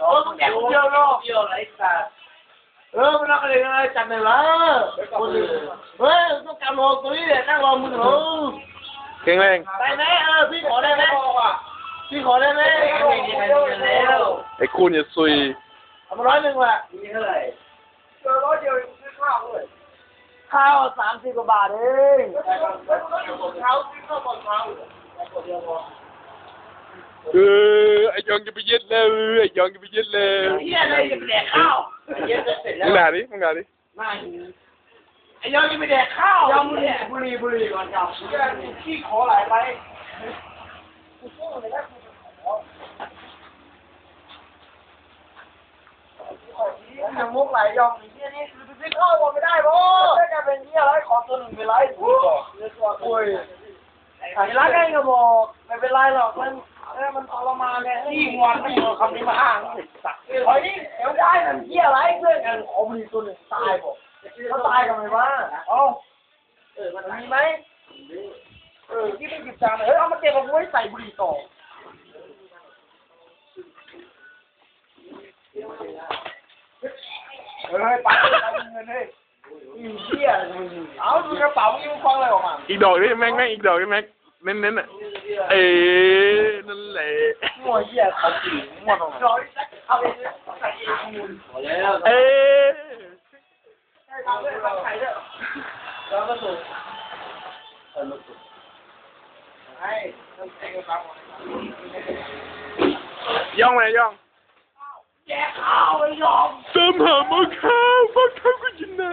โอ้มึงแกเดียวเนาะเดียวไรสัตว์เออมันนั่งอะไรกันจัดเลยละเฮ้ยต้องการรอตัวนี้แหละนั่งรอมึงเหรอแข็งแรงได้ไหมเออพี่ขอได้ไหมพี่ขอได้ไหมไม่มีใครเงินแล้วไอ้คุณอย่าซุยเอามาร้อยหนึ่งว่ะมีเท่าไหร่ข้าวสามสิบกว่าบาทเองเออ ไอ้ยองจะไปเย็ดแล้วไอ้ยองจะไปเย็ดแล้วเฮียอะไรจะไปแดกข้าวเยอะเสร็จแล้มึวงด่าดิมึงด่าดิไม่ไอ้ยอดจะไปแดกข้าวยอมบุรีบุรีบุรีก่อนจับขี้ขอไหลไปยังมุกไหลยอมไอ้เหี้ยนี่คือไปซื้อข้าวก่อนไม่ได้บ่ได้จะเป็นเหี้ยอะไรขอตัวหนึ่งไปไล่กูก่อนเรื่องตัวโอ้ยไอ้รักไอ้ก็บอกไม่เป็นไรหรอกมัน เออมันทรมานไงที่งอนไม่เอาคำนี้มาอ้างไอ้สัตว์ไอ้นี่เดี๋ยวได้มันเหี้ยอะไรเพื่อนกันขอบุรีตัวหนึ่งตายบอกเขาตายกันไมวะเอ้าเออมันมีไหมเออที่ไม่หยิบจานเลยเฮ้ยเอามาเก็บเอาไว้ใส่บุหรี่ต่อเฮ้ยไปไปเงินเฮ้ยอีเหี้ยเอาดูกระเป๋ามึงมึงฟังอะไรออกมาอีกดอกดิแม็กแม็กอีกดอกดิแม็ก เน้นเน้นๆอะเอ้นั่นแหละมั่วเหี้ยเขาจีบมั่วตรงไหนเอาไปใส่ถังมูลหมดแล้วเอ้ใส่ถังด้วยใส่ไข่ด้วยแล้วก็สุดให้ต้องใส่กระเป๋าย่องไหมย่องแจกข้าวไอ้ยอมตามหาหมอข้าวหมอข้าวกูอยู่ไหน